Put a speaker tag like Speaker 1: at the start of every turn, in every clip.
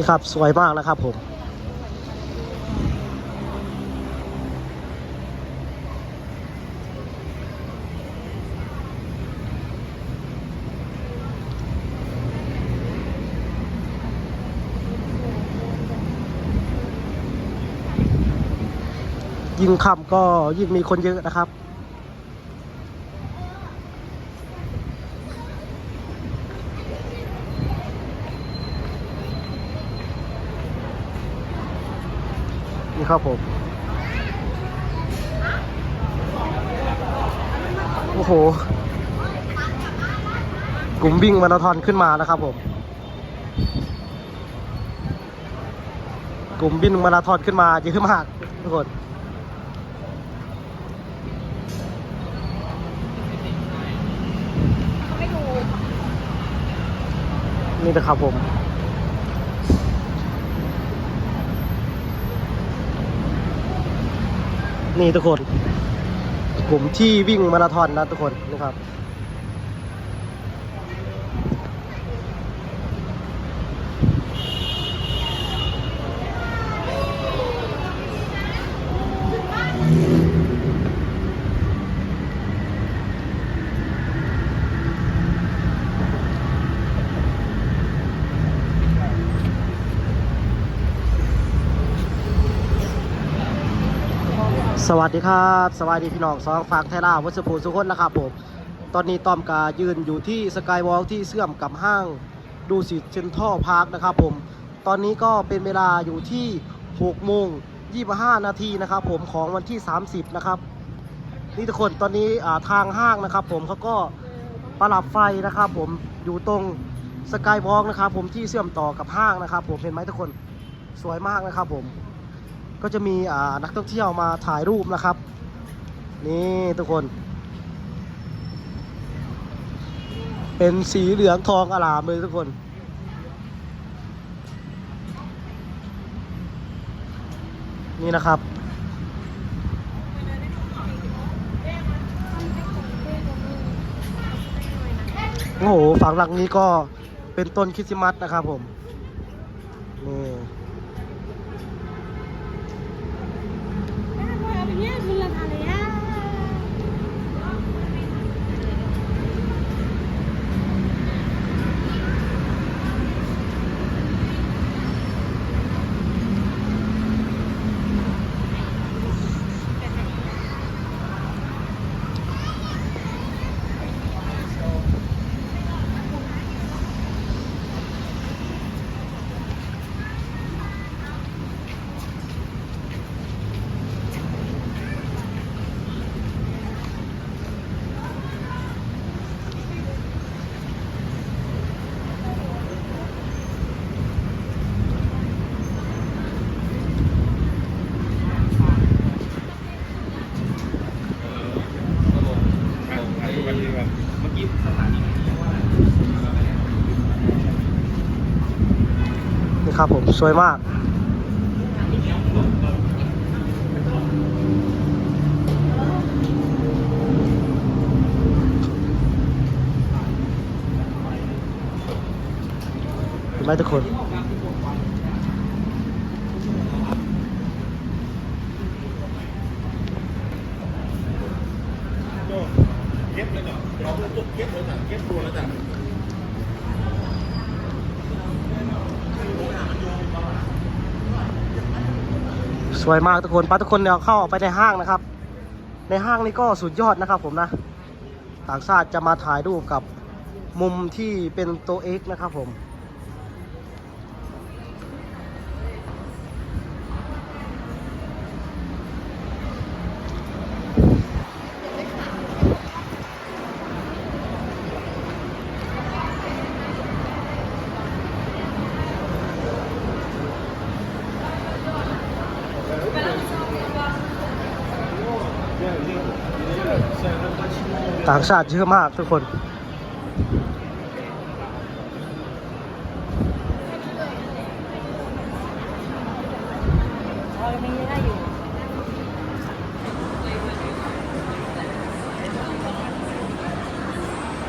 Speaker 1: นี่ครับ สวยมากนะครับผมยิ่งค่ำก็ยิ่งมีคนเยอะนะครับ ครับผม โอ้โห กลุ่มวิ่งมาราธอนขึ้นมานะครับผม กลุ่มวิ่งมาราธอนขึ้นมาเยอะมากทุกคนนี่นะครับผม นี่ทุกคน กลุ่มที่วิ่งมาราธอนนะทุกคนนะครับ สวัสดีครับสวัสดีพี่น้องสองฝากไทยลาววัชภูสุคนนะครับผม ตอนนี้ตอมกายืนอยู่ที่สกายวอล์กที่เชื่อมกับห้างดูสิเซ็นทรัลพาร์คนะครับผม ตอนนี้ก็เป็นเวลาอยู่ที่6โมง25 นาทีนะครับผมของวันที่ 30 นะครับ นี่ทุกคนตอนนี้ทางห้างนะครับผมเขาก็ประดับไฟนะครับผมอยู่ตรงสกายวอล์กนะครับผมที่เชื่อมต่อกับห้างนะครับผมเห็นไหมทุกคนสวยมากนะครับผม ก็จะมีนักท่องเที่ยวมาถ่ายรูปนะครับ นี่ทุกคน เป็นสีเหลืองทองอลามเลยทุกคน นี่นะครับ โอ้โห ฝั่งหลังนี้ก็เป็นต้นคริสต์มาสนะครับผม นี่
Speaker 2: Abisnya bulan Alia.
Speaker 3: ถ่ายรูปกันดีกว่าเมื่อกี้สถานี
Speaker 1: นี่ครับผม สวยมาก เห็นไหมทุกคน
Speaker 3: เก็บเลยเนาะเราจุดเก็บเลยจ้ะเก็บตัวแล้วจ้ะ
Speaker 1: สวยมากทุกคนปาทุกคนเดี๋ยวเข้าไปในห้างนะครับ ในห้างนี้ก็สุดยอดนะครับผมนะ ต่างชาติจะมาถ่ายรูปกับมุมที่เป็นตัว X นะครับผม ต่างชาติเยอะมากทุกคน
Speaker 2: Oh, yang ini lagi.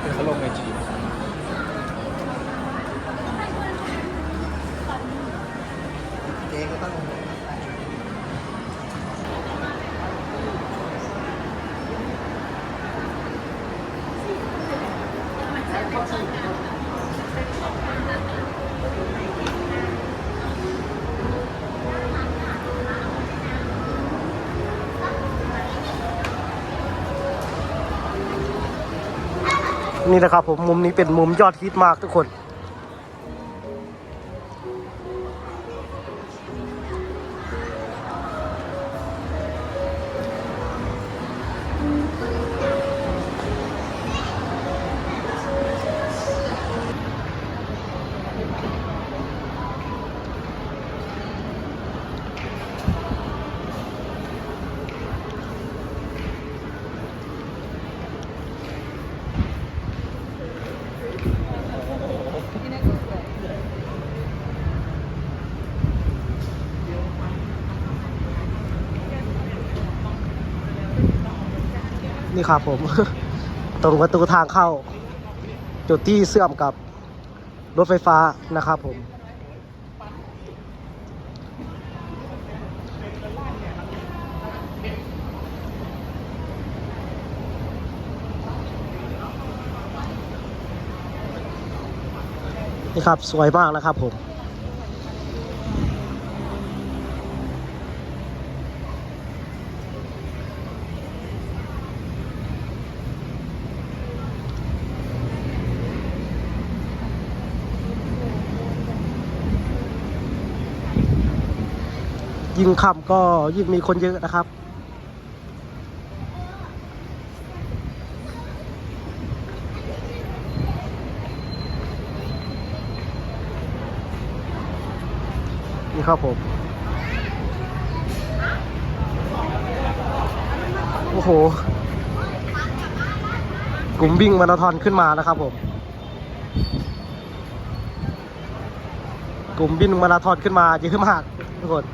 Speaker 3: เป็นเขาลงไอจี
Speaker 1: นี่นะครับผมมุมนี้เป็นมุมยอดฮิตมากทุกคน นี่ครับผม ตรงประตูทางเข้า จุดที่เชื่อมกับรถไฟฟ้านะครับผม นี่ครับ สวยมากนะครับผม ยิ่งค่ำก็ยิ่งมีคนเยอะนะครับ นี่ครับผม โอ้โห กลุ่มวิ่งมาราธอนขึ้นมานะครับผมกลุ่มวิ่งมาราธอนขึ้นมาเยอะมากทุกคน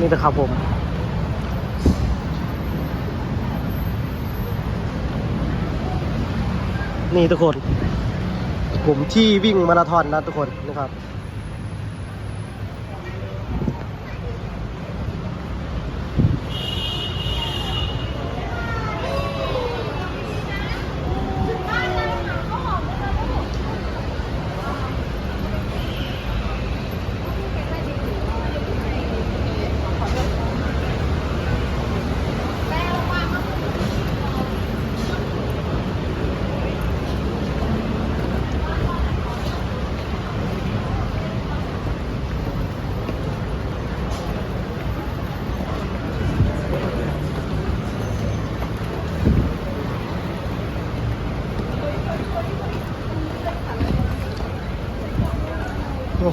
Speaker 1: นี่นะครับผม นี่ทุกคน ผมที่วิ่งมาราธอนนะทุกคนนะครับ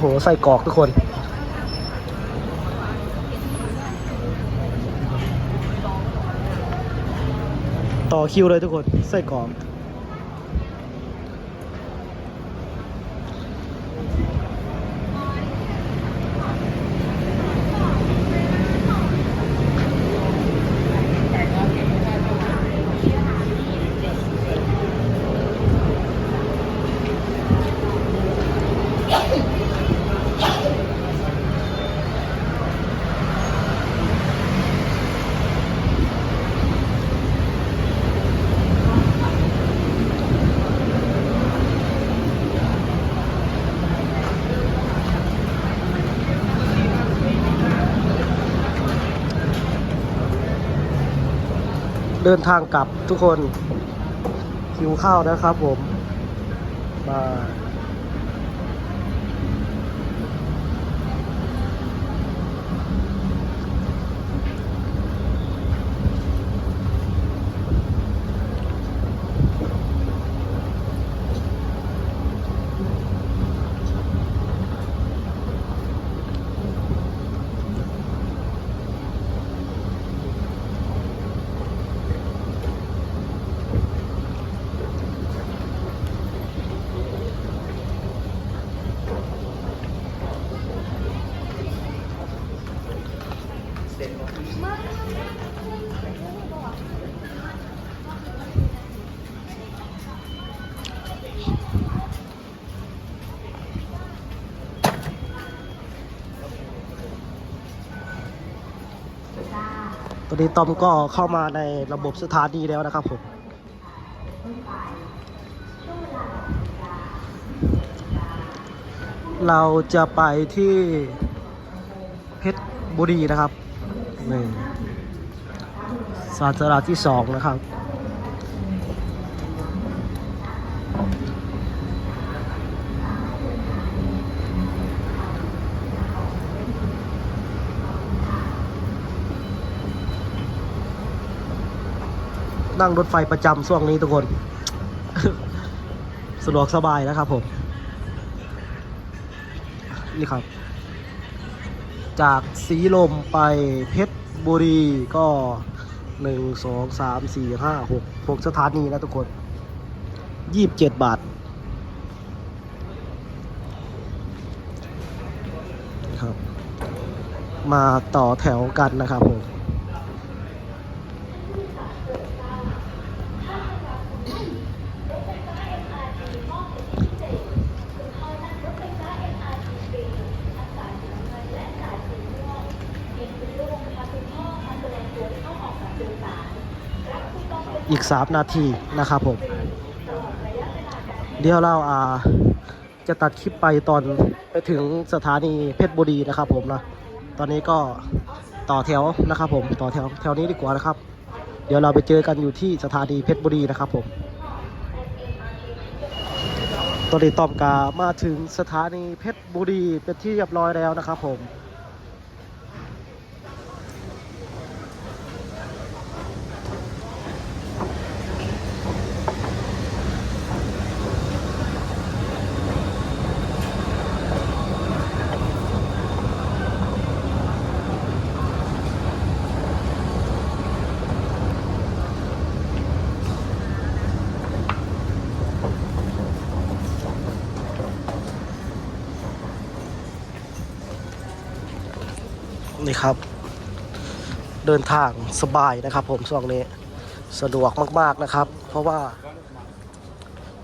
Speaker 1: อ้โหใส่กรอกทุกคนต่อคิวเลยทุกคนใส่กรอก เดินทางกลับทุกคนหิวข้าวนะครับผมมา ตอนนี้ตอมก็เข้ามาในระบบสถานีแล้วนะครับผมเราจะไปที่เพชรบุรีนะครับนี่สาราที่สองนะครับ นั่งรถไฟประจำช่วงนี้ทุกคน สะดวกสบายนะครับผม นี่ครับ จากสีลมไปเพชรบุรีก็หนึ่งสองสามสี่ห้าหกหกสถานีนะทุกคนยี่บเจ็ดบาทครับ มาต่อแถวกันนะครับผม อีก 3 นาทีนะครับผม เดี๋ยวเราอ่าจะตัดคลิปไปตอนไปถึงสถานีเพชรบุรีนะครับผมนะตอนนี้ก็ต่อแถวนะครับผมต่อแถวแถวนี้ดีกว่านะครับ เดี๋ยวเราไปเจอกันอยู่ที่สถานีเพชรบุรีนะครับผมตอนนี้ตอมกามาถึงสถานีเพชรบุรีเป็นที่เรียบร้อยแล้วนะครับผม ครับ เดินทางสบายนะครับ ผมช่วงนี้สะดวกมาก ๆนะครับ เพราะว่า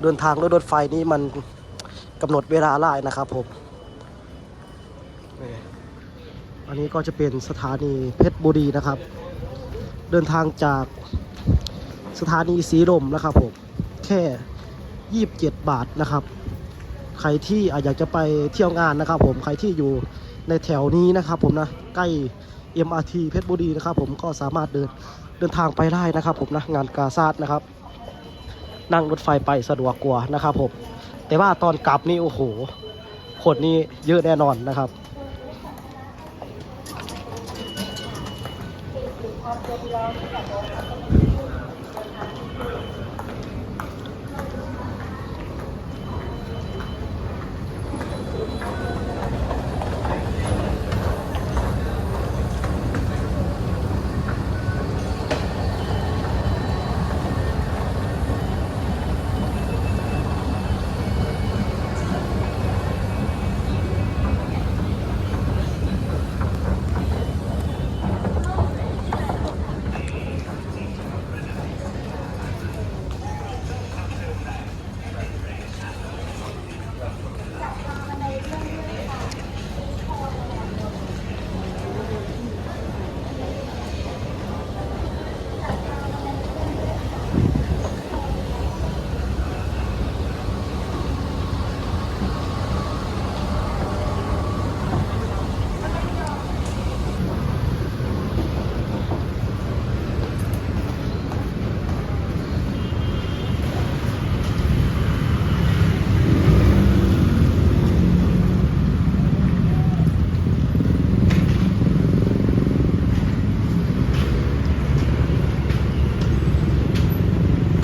Speaker 1: เดินทางด้วยรถไฟนี่มันกำหนดเวลาไล่นะครับผมอันนี้ก็จะเป็นสถานีเพชรบุรีนะครับ เดินทางจากสถานีสีลมนะครับผมแค่ 27 บาทนะครับ ใครที่อาจอยากจะไปเที่ยวงานนะครับผมใครที่อยู่ ในแถวนี้นะครับผมนะใกล้ MRT เพชรบุรีนะครับผมก็สามารถเดินเดินทางไปได้นะครับผมนะงานกาซาดนะครับ นั่งรถไฟไปสะดวกกว่านะครับผมแต่ว่าตอนกลับนี่โอ้โหคนนี้เยอะแน่นอนนะครับ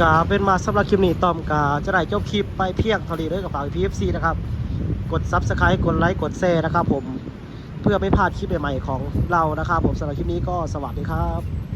Speaker 1: กาเป็นมาสำหรับคลิปนี้ตอมกาจะได้จบคลิปไปเพียงเท่านี้ด้วยกับฝากพีเอฟซีนะครับ กดซับสไครต์กดไลค์กดแชร์นะครับผมเพื่อไม่พลาดคลิปใหม่ๆของเรานะครับผมสำหรับคลิปนี้ก็สวัสดีครับ